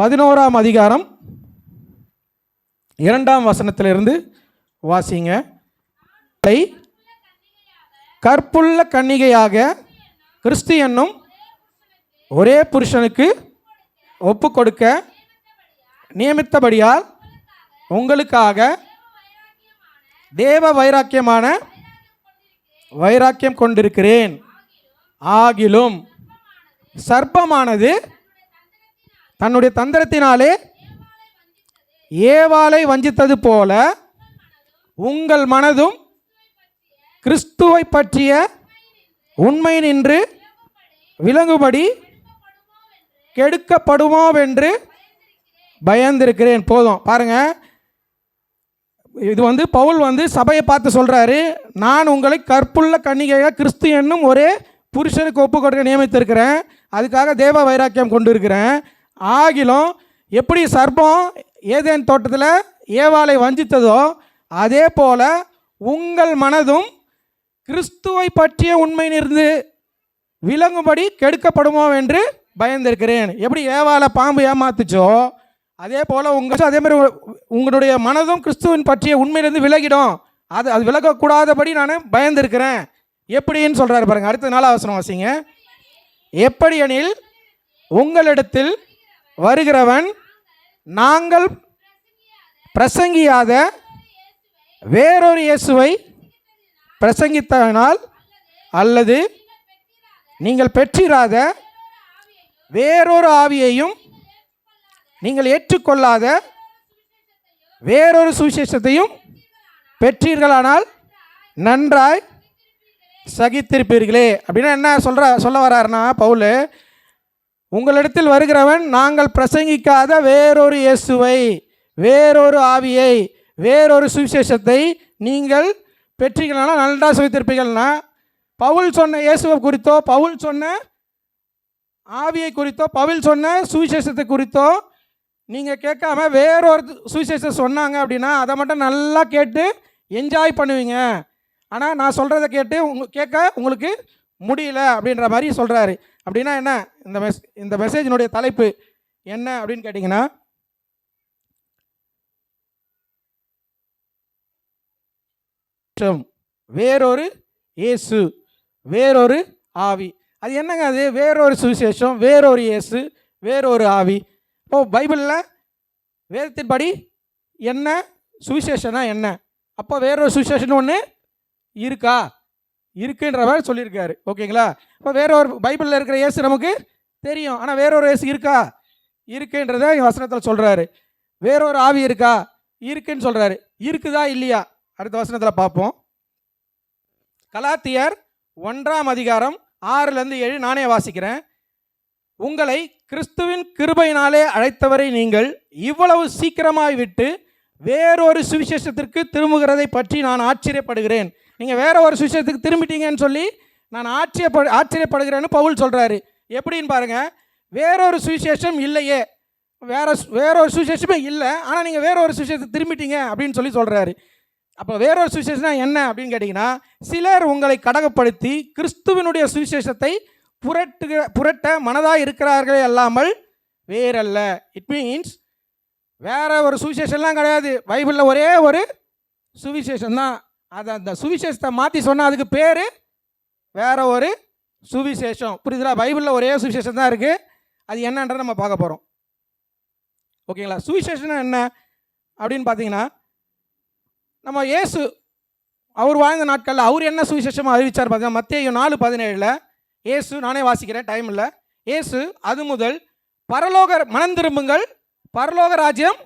பதினோராம் அதிகாரம் இரண்டாம் வசனத்திலிருந்து வாசிங்க. கற்புள்ள கன்னிகையாக கிறிஸ்து என்னும் ஒரே புருஷனுக்கு ஒப்பு கொடுக்க நியமித்தபடியால் உங்களுக்காக தேவ வைராக்கியமான வைராக்கியம் கொண்டிருக்கிறேன். ஆகிலும் சர்ப்பமானது தன்னுடைய தந்திரத்தினாலே ஏவாளை வஞ்சித்தது போல உங்கள் மனதும் கிறிஸ்துவை பற்றிய உண்மை நின்று விளங்குபடி கெடுக்கப்படுமோவென்று பயந்திருக்கிறேன். போதும். பாருங்க. இது வந்து பவுல் வந்து சபையை பார்த்து சொல்கிறாரு நான் உங்களை கற்புள்ள கன்னிகையாக கிறிஸ்து என்னும் ஒரே புருஷனுக்கு ஒப்பு கொடுக்க நியமித்திருக்கிறேன். அதுக்காக தேவ வைராக்கியம் கொண்டு இருக்கிறேன் ஆகிலும் எப்படி சர்ப்பம் ஏதேன் தோட்டத்தில் ஏவாளை வஞ்சித்ததோ அதே போல் உங்கள் மனதும் கிறிஸ்துவை பற்றிய உண்மையிலிருந்து விலங்கும்படி விளங்கும்படி கெடுக்கப்படுமோ என்று பயந்திருக்கிறேன். எப்படி ஏவாளை பாம்பு ஏமாத்துச்சோ அதே போல் உங்கள் அதே மாதிரி உங்களுடைய மனதும் கிறிஸ்துவின் பற்றிய உண்மையிலிருந்து விலகிடும். அது அது விலகக்கூடாதபடி நான் பயந்திருக்கிறேன். எப்படின்னு சொல்கிறாரு பாருங்கள் அடுத்த நாள் அவசரம் வாசிங்க. எப்படி எனில் உங்களிடத்தில் வருகிறவன் நாங்கள் பிரசங்கியாத வேறொரு இயேசுவை பிரசங்கித்தனால் அல்லது நீங்கள் பெற்றிராத வேறொரு ஆவியையும் நீங்கள் ஏற்றுக்கொள்ளாத வேறொரு சுவிசேஷத்தையும் பெற்றீர்களானால் நன்றாய் சகித்திருப்பீர்களே. அப்படின்னா என்ன சொல்கிற சொல்ல வராருன்னா பவுல் உங்களிடத்தில் வருகிறவன் நாங்கள் பிரசங்கிக்காத வேறொரு இயேசுவை வேறொரு ஆவியை வேறொரு சுவிசேஷத்தை நீங்கள் பெற்றீர்களானா நல்லா சுவித்திருப்பீர்கள்னா பவுல் சொன்ன இயேசுவை குறித்தோ பவுல் சொன்ன ஆவியை குறித்தோ பவுல் சொன்ன சுவிசேஷத்தை குறித்தோ நீங்கள் கேட்காம வேறொரு சுவிசேஷம் சொன்னாங்க அப்படின்னா அதை மட்டும் நல்லா கேட்டு என்ஜாய் பண்ணுவீங்க. ஆனால் நான் சொல்கிறத கேட்டு உங்க கேட்க உங்களுக்கு முடியல அப்படின்ற மாதிரி சொல்கிறாரு அப்படின்னா என்ன? இந்த மெஸ் இந்த மெசேஜினுடைய தலைப்பு என்ன அப்படின்னு கேட்டிங்கன்னா வேறொரு இயேசு வேறொரு ஆவி. அது என்னங்க அது? வேறொரு சுவிசேஷம் வேறொரு இயேசு வேறொரு ஆவி. இப்போ பைபிளில் வேதத்தின்படி என்ன? சுவிசேஷனா என்ன? அப்போ வேறொரு சுவிசேஷன் ஒன்று இருக்கா? இருக்குன்றவர் சொல்லியிருக்காரு. ஓகேங்களா? இப்போ வேற ஒரு பைபிளில் இருக்கிற இயேசு நமக்கு தெரியும். ஆனால் வேறொரு இயேசு இருக்கா? இருக்குன்றத வசனத்தில் சொல்கிறாரு வேறொரு ஆவி இருக்கா? இருக்குன்னு சொல்கிறாரு இருக்குதா இல்லையா? அடுத்த வசனத்தில் பார்ப்போம். கலாத்தியர் ஒன்றாம் அதிகாரம் ஆறுலேருந்து ஏழு நானே வாசிக்கிறேன். உங்களை கிறிஸ்துவின் கிருபையினாலே அழைத்தவரை நீங்கள் இவ்வளவு சீக்கிரமாய் விட்டு வேறொரு சுவிசேஷத்திற்கு திரும்புகிறதை பற்றி நான் ஆச்சரியப்படுகிறேன். நீங்கள் வேறு ஒரு சுவிசேஷத்துக்கு திரும்பிட்டீங்கன்னு சொல்லி நான் ஆச்சரியப்ப ஆச்சரியப்படுகிறேன்னு பவுல் சொல்கிறாரு எப்படின்னு பாருங்க. வேறொரு சுவிசேஷம் இல்லையே. வேற வேறொரு சுவிசேஷமே இல்லை. ஆனால் நீங்கள் வேற ஒரு சுவிசேஷத்துக்கு திரும்பிட்டீங்க அப்படின்னு சொல்லி சொல்கிறாரு அப்போ வேறொரு சுவிசேஷம்னா என்ன அப்படின்னு கேட்டிங்கன்னா சிலர் உங்களை கடகப்படுத்தி கிறிஸ்துவினுடைய சுவிசேஷத்தை புரட்டுகிற புரட்ட மனதாக இருக்கிறார்களே அல்லாமல் வேறல்ல. இட் மீன்ஸ் வேற ஒரு சுவிசேஷம்லாம் கிடையாது. பைபிளில் ஒரே ஒரு சுவிசேஷம் தான் அதை அந்த சுவிசேஷத்தை மாற்றி சொன்னால் அதுக்கு பேர் வேற ஒரு சுவிசேஷம். புரியுதுல பைபிளில் ஒரே சுவிசேஷம் தான் இருக்குது அது என்னன்றதை நம்ம பார்க்க போகிறோம் ஓகேங்களா? சுவிசேஷம்னா என்ன அப்படின்னு பார்த்தீங்கன்னா நம்ம இயேசு அவர் வாழ்ந்த நாட்களில் அவர் என்ன சுவிசேஷமாக அறிவிச்சார் பார்த்தீங்கன்னா மத்திய நாலு பதினேழில் இயேசு நானே வாசிக்கிறேன் டைம் இல்லை. இயேசு அது முதல் பரலோக மனம் திரும்புங்கள் பரலோக ராஜ்யம்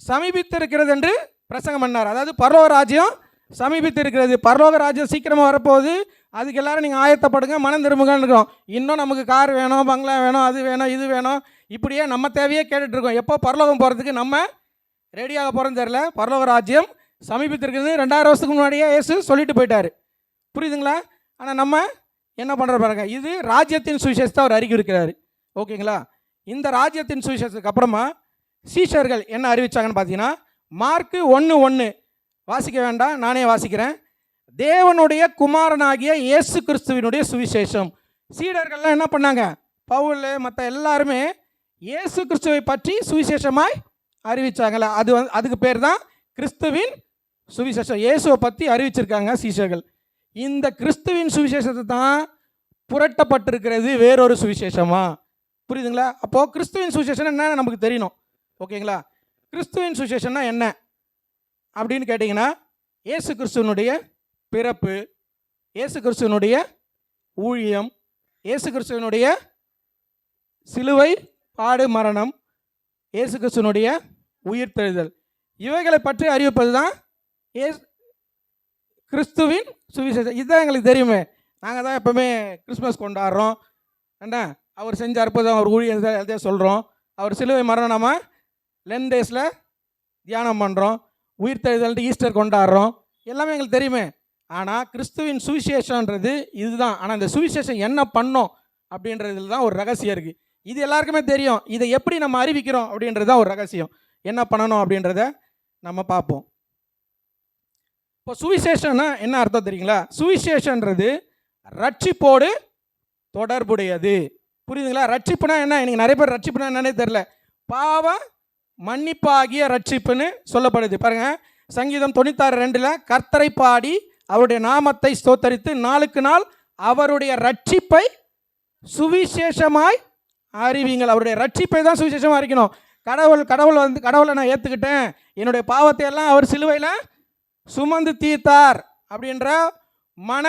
சமீபித்திருக்கிறது என்று பிரசங்கம் பண்ணார். அதாவது பரலோக ராஜ்யம் சமீபித்திருக்கிறது. பரலோக ராஜ்யம் சீக்கிரமாக வரப்போகுது. அதுக்கு எல்லாரும் நீங்கள் ஆயத்தப்படுங்க. மனம் திரும்புங்கன்னு இருக்கிறோம். இன்னும் நமக்கு கார் வேணும் பங்களா வேணும் அது வேணும் இது வேணும். இப்படியே நம்ம தேவையே கேட்டுட்ருக்கோம் எப்போ பரலோகம் போகிறதுக்கு நம்ம ரெடியாக போகிறோன்னு தெரில பரலோக ராஜ்யம் சமீபத்திருக்கிறது. ரெண்டாயிரம் வருஷத்துக்கு முன்னாடியே இயேசு சொல்லிட்டு போயிட்டார். புரியுதுங்களா? ஆனால் நம்ம என்ன பண்ணுற பாருங்க. இது ராஜ்யத்தின் சுவிசேஷத்தை அவர் அறிவிக்கிறார் ஓகேங்களா? இந்த ராஜ்யத்தின் சுவிசேஷத்துக்கு அப்புறமா சீஷர்கள் என்ன அறிவிச்சாங்கன்னு பார்த்தீங்கன்னா மார்க்கு ஒன்று ஒன்று வாசிக்க வேண்டாம் நானே வாசிக்கிறேன். தேவனுடைய குமாரனாகிய இயேசு கிறிஸ்துவினுடைய சுவிசேஷம். சீடர்கள்லாம் என்ன பண்ணாங்க? பவுல் மற்ற எல்லாருமே இயேசு கிறிஸ்துவை பற்றி சுவிசேஷமாய் அறிவித்தாங்களே அது வந்து அதுக்கு பேர் தான் கிறிஸ்துவின் சுவிசேஷம். இயேசுவை பற்றி அறிவிச்சிருக்காங்க சீஷர்கள். இந்த கிறிஸ்துவின் சுவிசேஷத்தை தான் புரட்டப்பட்டிருக்கிறது வேறொரு சுவிசேஷமா? புரியுதுங்களா? அப்போது கிறிஸ்துவின் சுவிசேஷம் என்ன நமக்கு தெரியணும். ஓகேங்களா? கிறிஸ்துவின் சுவிசேஷன்னா என்ன? அப்படின்னு கேட்டிங்கன்னா இயேசு கிறிஸ்துவனுடைய பிறப்பு இயேசு கிறிஸ்துவனுடைய ஊழியம் இயேசு கிறிஸ்துவனுடைய சிலுவை பாடு மரணம் இயேசு கிறிஸ்துவனுடைய உயிர்த்தெழுதல். இவைகளை பற்றி அறிவிப்பது தான் ஏஸ் கிறிஸ்துவின் சுவிசேஷம். இதுதான் எங்களுக்கு தெரியுமே. நாங்கள் தான் எப்போவுமே கிறிஸ்மஸ் கொண்டாடுறோம். என்ன அவர் செஞ்ச அற்புதம் அவர் ஊழியர் எல்லாத்தையும் சொல்கிறோம் அவர் சிலுவை மரணம்? நம்ம லென் டேஸில் தியானம் பண்ணுறோம் உயிர்த்தெழுதல்ட்டு ஈஸ்டர் கொண்டாடுறோம். எல்லாமே எங்களுக்கு தெரியுமே. ஆனால் கிறிஸ்துவின் சுவிசேஷன்றது இதுதான். ஆனால் இந்த சுவிசேஷம் என்ன பண்ணோம் அப்படின்றதுல தான் ஒரு ரகசியம் இருக்குது இது எல்லாருக்குமே தெரியும். இதை எப்படி நம்ம அறிவிக்கிறோம் அப்படின்றது தான் ஒரு ரகசியம். என்ன பண்ணணும் அப்படின்றத நம்ம பார்ப்போம். இப்போ சுவிசேஷன்னா என்ன அர்த்தம் தெரியுங்களா? சுவிசேஷன்றது ரட்சிப்போடு தொடர்புடையது. புரியுதுங்களா? ரட்சிப்புனா என்ன? எனக்கு நிறைய பேர் ரட்சிப்புனா என்னன்னே தெரில பாவ மன்னிப்பாகிய ரட்சிப்புன்னு சொல்லப்படுது. பாருங்க சங்கீதம் தொண்ணூத்தாறு ரெண்டில் கர்த்தரை பாடி அவருடைய நாமத்தை ஸ்தோத்தரித்து நாளுக்கு நாள் அவருடைய ரட்சிப்பை சுவிசேஷமாய் அறிவிங்கள். அவருடைய ரட்சிப்பை தான் சுவிசேஷமாக அறிக்கணும். கடவுள் கடவுள் வந்து கடவுளை நான் ஏற்றுக்கிட்டேன் என்னுடைய பாவத்தை எல்லாம் அவர் சிலுவையில் சுமந்து தீர்த்தார் அப்படின்ற மன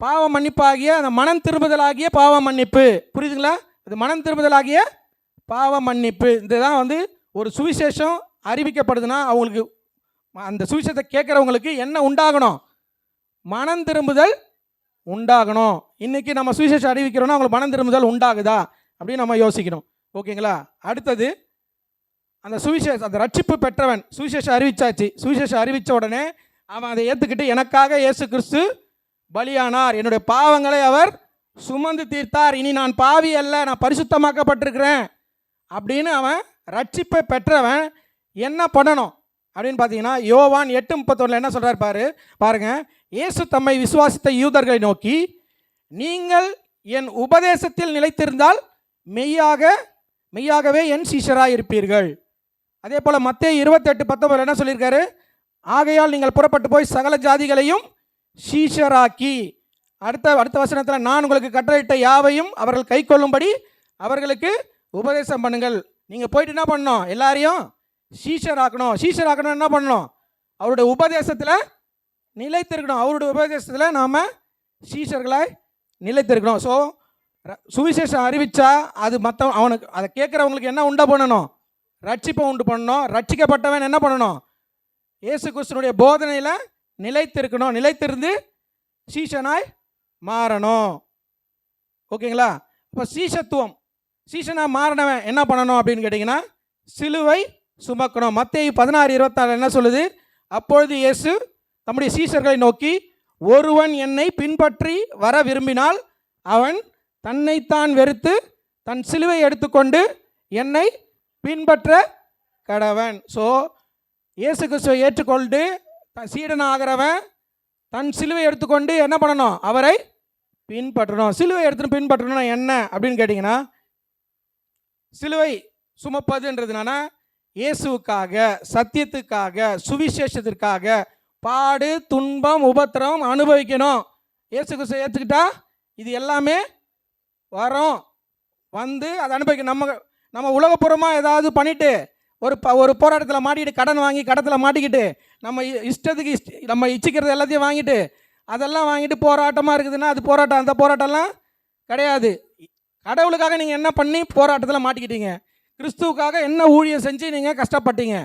பாவ மன்னிப்பாகிய அந்த மனம் திரும்புதலாகிய பாவ மன்னிப்பு. புரியுதுங்களா? அது மனம் திரும்புதலாகிய பாவ மன்னிப்பு. இதுதான் வந்து ஒரு சுவிசேஷம் அறிவிக்கப்படுதுன்னா அவங்களுக்கு அந்த சுவிசேஷத்தை கேட்குறவங்களுக்கு என்ன உண்டாகணும்? மனம் திரும்புதல் உண்டாகணும். இன்றைக்கி நம்ம சுவிசேஷம் அறிவிக்கிறோன்னா அவங்களுக்கு மனம் திரும்புதல் உண்டாகுதா? அப்படின்னு நம்ம யோசிக்கணும். ஓகேங்களா? அடுத்தது அந்த சுவிசேஷ அந்த ரட்சிப்பு பெற்றவன் சுவிசேஷம் அறிவிச்சாச்சு. சுவிசேஷம் அறிவித்த உடனே அவன் அதை ஏற்றுக்கிட்டு எனக்காக இயேசு கிறிஸ்து பலியானார். என்னுடைய பாவங்களை அவர் சுமந்து தீர்த்தார். இனி நான் பாவி அல்ல நான் பரிசுத்தமாக்கப்பட்டிருக்கிறேன். அப்படின்னு அவன் ரட்சிப்பை பெற்றவன் என்ன பண்ணணும்? அப்படின்னு பார்த்தீங்கன்னா யோவான் எட்டு முப்பத்தொன்னில் என்ன சொல்கிறார் பாரு? பாருங்க. இயேசு தம்மை விசுவாசித்த யூதர்களை நோக்கி நீங்கள் என் உபதேசத்தில் நிலைத்திருந்தால் மெய்யாக மெய்யாகவே என் சீஷராக இருப்பீர்கள் அதே போல் மத்திய இருபத்தெட்டு பத்தொம்பதில் என்ன சொல்லியிருக்காரு? ஆகையால் நீங்கள் புறப்பட்டு போய் சகல ஜாதிகளையும் சீஷராக்கி. அடுத்த அடுத்த வசனத்தில் நான் உங்களுக்கு கட்டளையிட்ட யாவையும் அவர்கள் கை கொள்ளும்படி அவர்களுக்கு உபதேசம் பண்ணுங்கள். நீங்கள் போயிட்டு என்ன பண்ணணும்? எல்லாரையும் சீஷர் ஆக்கணும். சீஷர் ஆக்கணும் என்ன பண்ணணும்? அவருடைய உபதேசத்தில் நிலைத்திருக்கணும். அவருடைய உபதேசத்தில் நாம் சீஷர்களை நிலைத்திருக்கணும். ஸோ சுவிசேஷம் அறிவித்தா அது மற்ற அவனுக்கு அதை கேட்குறவங்களுக்கு என்ன உண்டா பண்ணணும்? ரட்சிப்பை உண்டு பண்ணணும். ரட்சிக்கப்பட்டவன் என்ன பண்ணணும்? இயேசு கிறிஸ்தனுடைய போதனையில் நிலைத்திருக்கணும். நிலைத்திருந்து சீஷனாய் மாறணும். ஓகேங்களா? இப்போ சீஷத்துவம். சீசனாக மாறினவன் என்ன பண்ணணும் அப்படின்னு கேட்டிங்கன்னா சிலுவை சுமக்கணும். மத்திய பதினாறு இருபத்தாறு என்ன சொல்லுது? அப்பொழுது இயேசு தம்முடைய சீஷர்களை நோக்கி ஒருவன் என்னை பின்பற்றி வர விரும்பினால் அவன் தன்னைத்தான் வெறுத்து தன் சிலுவை எடுத்துக்கொண்டு என்னை பின்பற்ற கடவன். ஸோ இயேசு கிறிஸ்துவை ஏற்றுக்கொண்டு சீடனாகிறவன் ஆகிறவன் தன் சிலுவை எடுத்துக்கொண்டு என்ன பண்ணணும்? அவரை பின்பற்றணும். சிலுவை எடுத்துன்னு பின்பற்றணும் என்ன அப்படின்னு கேட்டிங்கன்னா சிலுவை சுமப்பதுன்றதுனால இயேசுவுக்காக சத்தியத்துக்காக சுவிசேஷத்திற்காக பாடு துன்பம் உபத்திரம் அனுபவிக்கணும். இயேசு கிறிஸ்து ஏற்றுக்கிட்டா இது எல்லாமே வரும். வந்து அதை அனுபவிக்கும் நம்ம நம்ம உலகப்புறமாக ஏதாவது பண்ணிவிட்டு ஒரு ப ஒரு போராட்டத்தில் மாட்டிக்கிட்டு கடன் வாங்கி கடத்தில் மாட்டிக்கிட்டு நம்ம இ- இஷ்டத்துக்கு இஷ்ட நம்ம இச்சிக்கிறது எல்லாத்தையும் வாங்கிட்டு அதெல்லாம் வாங்கிட்டு போராட்டமாக இருக்குதுன்னா அது போராட்டம். அந்த போராட்டம்லாம் கிடையாது. கடவுளுக்காக நீங்கள் என்ன பண்ணி போராட்டத்தில் மாட்டிக்கிட்டீங்க? கிறிஸ்துவுக்காக என்ன ஊழியம் செஞ்சு நீங்கள் கஷ்டப்பட்டீங்க?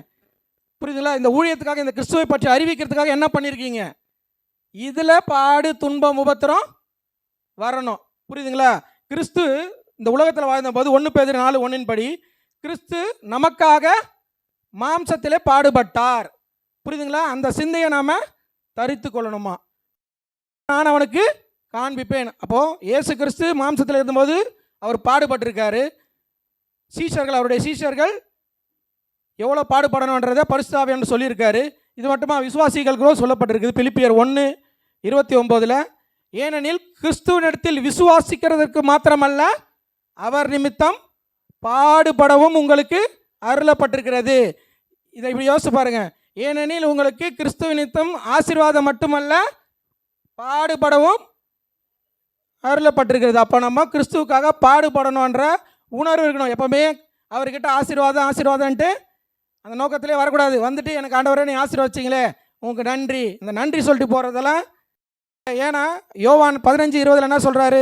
புரியுதுங்களா? இந்த ஊழியத்துக்காக இந்த கிறிஸ்துவை பற்றி அறிவிக்கிறதுக்காக என்ன பண்ணியிருக்கீங்க இதில் பாடு துன்பம் உபத்திரம் வரணும். புரியுதுங்களா? கிறிஸ்து இந்த உலகத்தில் வாழ்ந்தபோது ஒன்று பேர் நாலு ஒன்றின் படி கிறிஸ்து நமக்காக மாம்சத்திலே பாடுபட்டார். புரியுதுங்களா? அந்த சிந்தையை நாம் தரித்து கொள்ளணுமா? நான் அவனுக்கு காண்பிப்பேன். அப்போது இயேசு கிறிஸ்து மாம்சத்தில் இருந்தபோது அவர் பாடுபட்டிருக்காரு. சீஷர்கள் அவருடைய சீஷர்கள் எவ்வளோ பாடுபடணுன்றதை என்று சொல்லியிருக்காரு. இது மட்டுமா விசுவாசிகளுக்கும் சொல்லப்பட்டிருக்குது. பிலிப்பியர் ஒன்று இருபத்தி ஒம்போதில் ஏனெனில் கிறிஸ்துவனிடத்தில் விசுவாசிக்கிறதற்கு மாத்திரமல்ல அவர் நிமித்தம் பாடுபடவும் உங்களுக்கு அருளப்பட்டிருக்கிறது. இதை இப்படி யோசிச்சு பாருங்க. ஏனெனில் உங்களுக்கு கிறிஸ்துவ நிமித்தம் ஆசீர்வாதம் மட்டுமல்ல பாடுபடவும் அருளப்பட்டிருக்கிறது. அப்போ நம்ம கிறிஸ்துவுக்காக பாடுபடணுன்ற உணர்வு இருக்கணும். எப்போவுமே அவர்கிட்ட ஆசீர்வாதம் ஆசீர்வாதம்ன்ட்டு அந்த நோக்கத்திலே வரக்கூடாது. வந்துட்டு எனக்கு ஆண்டவரே நீ ஆசீர்வச்சிங்களே. உங்களுக்கு நன்றி. இந்த நன்றி சொல்லிட்டு போகிறதெல்லாம் ஏன்னா யோவான் பதினஞ்சு இருபதில் என்ன சொல்கிறாரு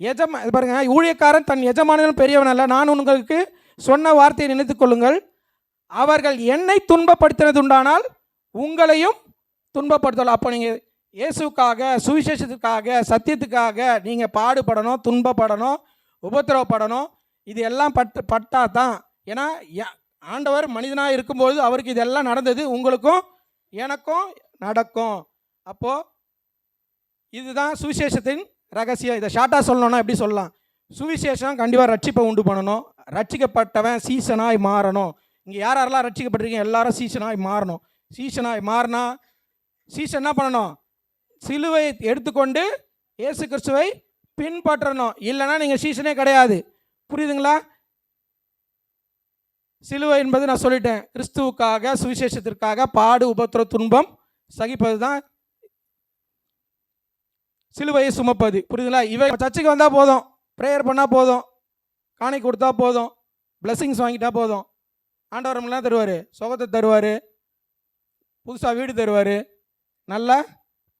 எஜமா இது பாருங்க ஊழியக்காரன் தன் எஜமானனும் பெரியவன் அல்ல. நான் உங்களுக்கு சொன்ன வார்த்தையை நினைத்து கொள்ளுங்கள். அவர்கள் என்னை துன்பப்படுத்தினது உண்டானால் உங்களையும் துன்பப்படுத்தலாம் அப்போ நீங்கள் இயேசுக்காக சுவிசேஷத்துக்காக சத்தியத்துக்காக நீங்கள் பாடுபடணும் துன்பப்படணும் உபத்திரவப்படணும். இது எல்லாம் பட்டு பட்டா தான் ஏன்னா ய- ஆண்டவர் மனிதனாக இருக்கும்போது அவருக்கு இதெல்லாம் நடந்தது உங்களுக்கும் எனக்கும் நடக்கும். அப்போது இதுதான் சுவிசேஷத்தின் ரகசியம். இதை ஷார்ட்டாக சொல்லணும்னா எப்படி சொல்லலாம்? சுவிசேஷம் கண்டிப்பாக ரட்சிப்பை உண்டு பண்ணணும். ரட்சிக்கப்பட்டவன் சீசனாய் மாறணும். இங்கே யார் யாரெல்லாம் ரட்சிக்கப்பட்டிருக்கீங்க? எல்லாரும் சீசனாய் மாறணும். சீசனாய் மாறினா சீசன் என்ன பண்ணணும்? சிலுவை எடுத்துக்கொண்டு இயேசு கிறிஸ்துவை பின்பற்றணும். இல்லைன்னா நீங்கள் சீசனே கிடையாது. புரியுதுங்களா? சிலுவை என்பது நான் சொல்லிட்டேன். கிறிஸ்துவுக்காக சுவிசேஷத்திற்காக பாடு உபத்திர துன்பம் சகிப்பது தான் சிலுவையை சுமப்பது. புரியுதுங்களா? இவை சர்ச்சுக்கு வந்தால் போதும். ப்ரேயர் பண்ணால் போதும். காணி கொடுத்தா போதும். பிளெஸ்ஸிங்ஸ் வாங்கிட்டா போதும். ஆண்டவரம்லாம் தருவார்? சுகத்தை தருவார். புதுசாக வீடு தருவார். நல்லா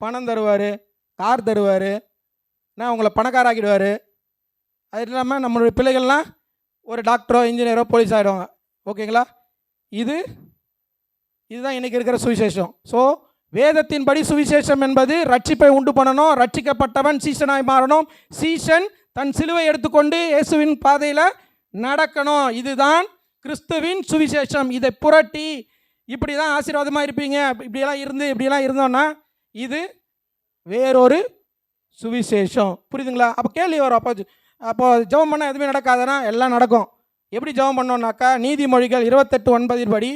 பணம் தருவார் கார் தருவார் நான் உங்களை பணக்காராக்கிடுவார். அது இல்லாமல் நம்மளுடைய பிள்ளைகள்லாம் ஒரு டாக்டரோ இன்ஜினியரோ போலீஸ் ஆகிடுவாங்க. ஓகேங்களா? இது இதுதான் இன்றைக்கி இருக்கிற சுவிசேஷம். ஸோ வேதத்தின்படி சுவிசேஷம் என்பது ரட்சிப்பை உண்டு பண்ணணும் ரட்சிக்கப்பட்டவன் சீசனாய் மாறணும் சீசன் தன் சிலுவை எடுத்துக்கொண்டு இயேசுவின் பாதையில் நடக்கணும். இதுதான் கிறிஸ்துவின் சுவிசேஷம். இதை புரட்டி இப்படி தான் ஆசீர்வாதமாக இருப்பீங்க இப்படியெல்லாம் இருந்து இப்படியெல்லாம் இருந்தோன்னா இது வேறொரு சுவிசேஷம். புரியுதுங்களா? அப்போ கேள்வி வரும். அப்போ அப்போ ஜெபம் பண்ணால் எதுவுமே நடக்காதுன்னா எல்லாம் நடக்கும். எப்படி ஜெபம் பண்ணோம்னாக்கா நீதிமொழிகள் இருபத்தெட்டு ஒன்பதின் படி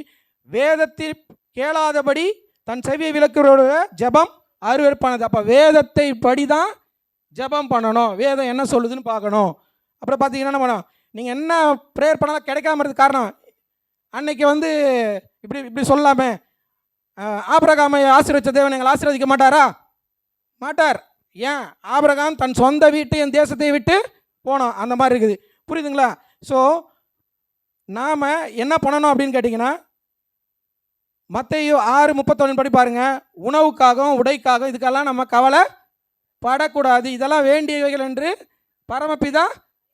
வேதத்தில் கேளாதபடி தன் செவியை விளக்குறோட ஜெபம் அருவருப்பானது. அப்போ வேதத்தை படி தான் ஜெபம் பண்ணணும். வேதம் என்ன சொல்லுதுன்னு பார்க்கணும். அப்புறம் பார்த்தீங்கன்னா என்ன பண்ணணும்? நீங்கள் என்ன ப்ரேயர் பண்ணாலும் கிடைக்காம இருக்கிறது காரணம் அன்னைக்கு வந்து இப்படி இப்படி சொல்லாமே ஆபிரகாமை ஆசீர்வச்ச தேவன் எங்களை ஆசீர்வதிக்க மாட்டாரா? மாட்டார். ஏன்? ஆபிரகாம் தன் சொந்த வீட்டையும் தேசத்தை விட்டு போனோம் அந்த மாதிரி இருக்குது. புரியுதுங்களா? ஸோ நாம் என்ன பண்ணணும் அப்படின்னு கேட்டிங்கன்னா மத்தையோ ஆறு முப்பத்தொன்னு படி பாருங்கள் உணவுக்காகவும் உடைக்காகவும் இதுக்கெல்லாம் நம்ம கவலை படக்கூடாது இதெல்லாம் வேண்டியவைகள் என்று பரமபிதா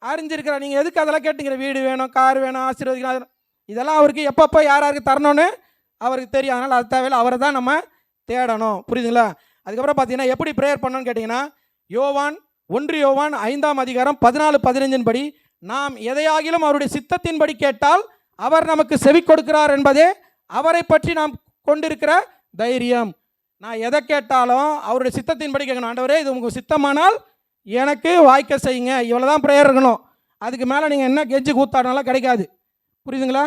அறிஞ்சிருக்கிறார். நீங்கள் எதுக்கு அதெல்லாம் கேட்டுங்கிற வீடு வேணும் கார் வேணும் ஆசீர்வதிக்கலாம் இதெல்லாம் அவருக்கு எப்பப்போ யார் யாருக்கு தரணும்னு அவருக்கு தெரியும். அதனால் அது தேவையில்ல. அவரை தான் நம்ம தேடணும். புரியுதுங்களா? அதுக்கப்புறம் பார்த்தீங்கன்னா எப்படி ப்ரேயர் பண்ணணும்னு கேட்டிங்கன்னா யோவான் ஒன்று யோவான் ஐந்தாம் அதிகாரம் பதினாலு பதினஞ்சின் படி நாம் எதையாகிலும் அவருடைய சித்தத்தின்படி கேட்டால் அவர் நமக்கு செவி கொடுக்கிறார் என்பதே அவரை பற்றி நாம் கொண்டிருக்கிற தைரியம். நான் எதை கேட்டாலும் அவருடைய சித்தத்தின்படி கேட்கணும். ஆண்டவரே இது உங்களுக்கு சித்தமானால் எனக்கு வாய்க்க செய்யுங்க. இவ்வளோ தான் ப்ரேயர் இருக்கணும். அதுக்கு மேலே நீங்கள் என்ன கெஞ்சி கூத்தாடினாலும் கிடைக்காது. புரியுதுங்களா?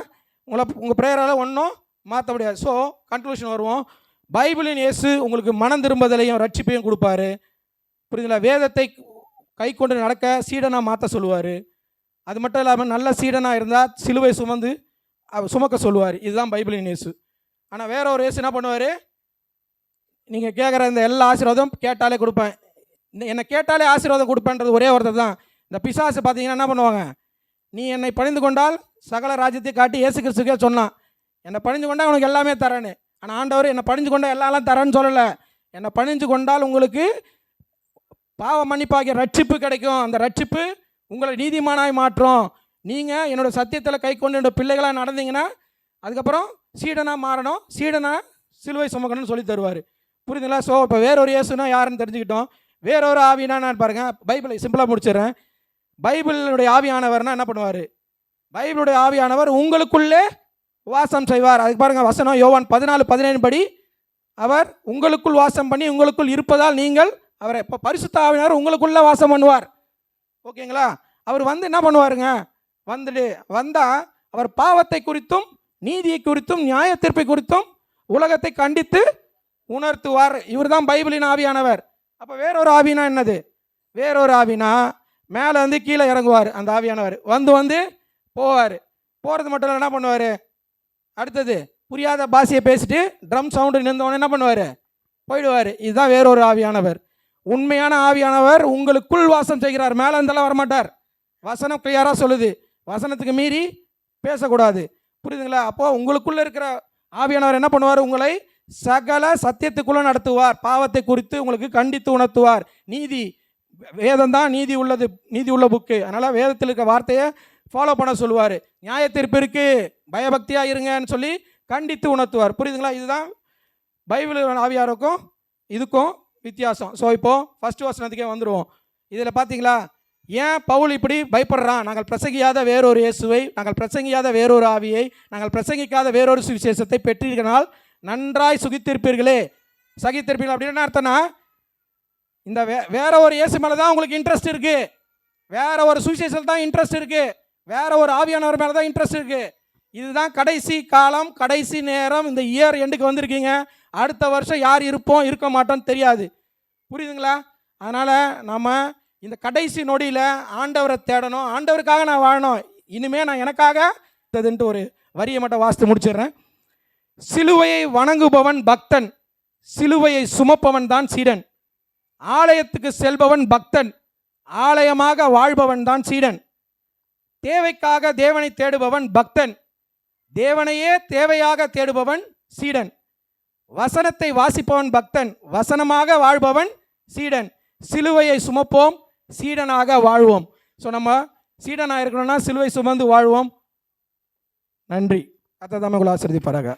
உங்களை உங்கள் ப்ரேயரால் ஒன்றும் மாற்ற முடியாது. ஸோ கன்க்ளூஷன் வருவோம். பைபிளின் இயேசு உங்களுக்கு மனம் திரும்புதலையும் ரட்சிப்பையும் கொடுப்பாரு. புரியுதுங்களா? வேதத்தை கை கொண்டு நடக்க சீடனாக மாற்ற சொல்லுவார். அது மட்டும் இல்லாமல் நல்ல சீடனாக இருந்தால் சிலுவை சுமந்து அவர் சுமக்க சொல்லுவார். இதுதான் பைபிளின் இயேசு. ஆனால் வேற ஒரு இயேசு என்ன பண்ணுவார்? நீங்கள் கேட்குற இந்த எல்லா ஆசீர்வாதம் கேட்டாலே கொடுப்பேன். என்னை கேட்டாலே ஆசீர்வாதம் கொடுப்பேன்றது ஒரே ஒருத்தர் தான். இந்த பிசாசு பார்த்தீங்கன்னா என்ன பண்ணுவாங்க? நீ என்னை பணிந்து கொண்டால் சகல ராஜ்யத்தை காட்டி இயேசு கிறிஸ்துக்கே சொன்னான். என்னை பணிஞ்சு கொண்டா உனக்கு எல்லாமே தரேன்னு. ஆனால் ஆண்டவர் என்னை பணிஞ்சு கொண்டா எல்லாம் தரேன்னு சொல்லலை. என்னை பணிஞ்சு கொண்டால் உங்களுக்கு பாவ மன்னிப்பாகிய ரட்சிப்பு கிடைக்கும். அந்த ரட்சிப்பு உங்களை நீதிமானாய் மாற்றும். நீங்கள் என்னோட சத்தியத்தில் கை கொண்டு என்னோடய பிள்ளைகளாக நடந்தீங்கன்னா அதுக்கப்புறம் சீடனாக மாறணும். சீடனாக சிலுவை சுமக்கணும்னு சொல்லி தருவார். புரியுதுங்களா? ஸோ இப்போ வேறொரு இயேசுனா யாருன்னு தெரிஞ்சுக்கிட்டோம். வேறொரு ஆவினா நான் பாருங்க பைபிளை சிம்பிளாக முடிச்சிடுறேன். பைபிளுடைய ஆவியானவர்னா என்ன பண்ணுவார்? பைபிளுடைய ஆவியானவர் உங்களுக்குள்ளே வாசம் செய்வார். அதுக்கு பாருங்கள் வசனம் யோவான் பதினாலு பதினேழு படி அவர் உங்களுக்குள் வாசம் பண்ணி உங்களுக்குள் இருப்பதால் நீங்கள் அவரை இப்போ பரிசுத்த உங்களுக்குள்ளே வாசம் பண்ணுவார். ஓகேங்களா? அவர் வந்து என்ன பண்ணுவாருங்க? வந்துட்டு வந்தால் அவர் பாவத்தை குறித்தும் நீதியை குறித்தும் நியாய தீர்ப்பை குறித்தும் உலகத்தை கண்டித்து உணர்த்துவார். இவர் தான் பைபிளின் ஆவியானவர். அப்போ வேறொரு ஆவினா என்னது? வேறொரு ஆவினா மேலே வந்து கீழே இறங்குவார் அந்த ஆவியானவர். வந்து வந்து போவார். போகிறது மட்டும் இல்லை என்ன பண்ணுவார்? அடுத்தது புரியாத பாஷையை பேசிட்டு ட்ரம் சவுண்டு நின்றவொடனே என்ன பண்ணுவார்? போயிடுவார். இதுதான் வேறொரு ஆவியானவர். உண்மையான ஆவியானவர் உங்களுக்குள் வாசம் செய்கிறார். மேலே இருந்தாலும் வரமாட்டார். வசனம் கிளியராக சொல்லுது. வசனத்துக்கு மீறி பேசக்கூடாது. புரியுதுங்களா? அப்போது உங்களுக்குள்ளே இருக்கிற ஆவியானவர் என்ன பண்ணுவார்? உங்களை சகல சத்தியத்துக்குள்ளே நடத்துவார். பாவத்தை குறித்து உங்களுக்கு கண்டித்து உணர்த்துவார். நீதி வேதம் தான் நீதி உள்ளது நீதி உள்ள புக்கு அதனால் வேதத்தில் இருக்க வார்த்தையை ஃபாலோ பண்ண சொல்லுவார். நியாய இருக்குது பயபக்தியாக இருங்கன்னு சொல்லி கண்டித்து உணர்த்துவார். புரியுதுங்களா? இதுதான் பைபிள் ஆவியாருக்கும் இதுக்கும் வித்தியாசம். ஸோ இப்போது ஃபஸ்ட்டு வசனத்துக்கே வந்துடுவோம் இதில் பார்த்தீங்களா ஏன் பவுல் இப்படி பயப்படுறான்? நாங்கள் பிரசங்கியாத வேறொரு இயேசுவை நாங்கள் பிரசங்கியாத வேறொரு ஆவியை நாங்கள் பிரசங்கிக்காத வேறொரு சுவிசேஷத்தை பெற்றிருக்கனால் நன்றாய் சுகித்திருப்பீர்களே. சகித்திருப்பீர்கள் அப்படின்னு என்ன அர்த்தம்னா இந்த வே வேற ஒரு இயேசு மேலே தான் உங்களுக்கு இன்ட்ரெஸ்ட் இருக்குது வேற ஒரு சுவிசேஷத்தில் தான் இன்ட்ரெஸ்ட் இருக்குது வேற ஒரு ஆவியானவர் மேலே தான் இன்ட்ரெஸ்ட் இருக்குது இதுதான் கடைசி காலம் கடைசி நேரம். இந்த இயர் எண்டுக்கு வந்திருக்கீங்க. அடுத்த வருஷம் யார் இருப்போம் இருக்க மாட்டோம்னு தெரியாது. புரியுதுங்களா? அதனால் நம்ம இந்த கடைசி நொடியில் ஆண்டவரை தேடணும். ஆண்டவருக்காக நான் வாழணும். இனிமே நான் எனக்காக இதுன்ட்டு ஒரு வரியை மட்டும் வாசித்து முடிச்சிடுறேன். சிலுவையை வணங்குபவன் பக்தன். சிலுவையை சுமப்பவன் தான் சீடன். ஆலயத்துக்கு செல்பவன் பக்தன். ஆலயமாக வாழ்பவன் தான் சீடன். தேவைக்காக தேவனை தேடுபவன் பக்தன். தேவனையே தேவையாக தேடுபவன் சீடன். வசனத்தை வாசிப்பவன் பக்தன் வசனமாக வாழ்பவன் சீடன். சிலுவையை சுமப்போம் சீடனாக வாழ்வோம். ஸோ நம்ம சீடனாக இருக்கணும்னா சிலுவை சுமந்து வாழ்வோம். நன்றி. அத்தை தமிழ் ஆசிரியப்பாராக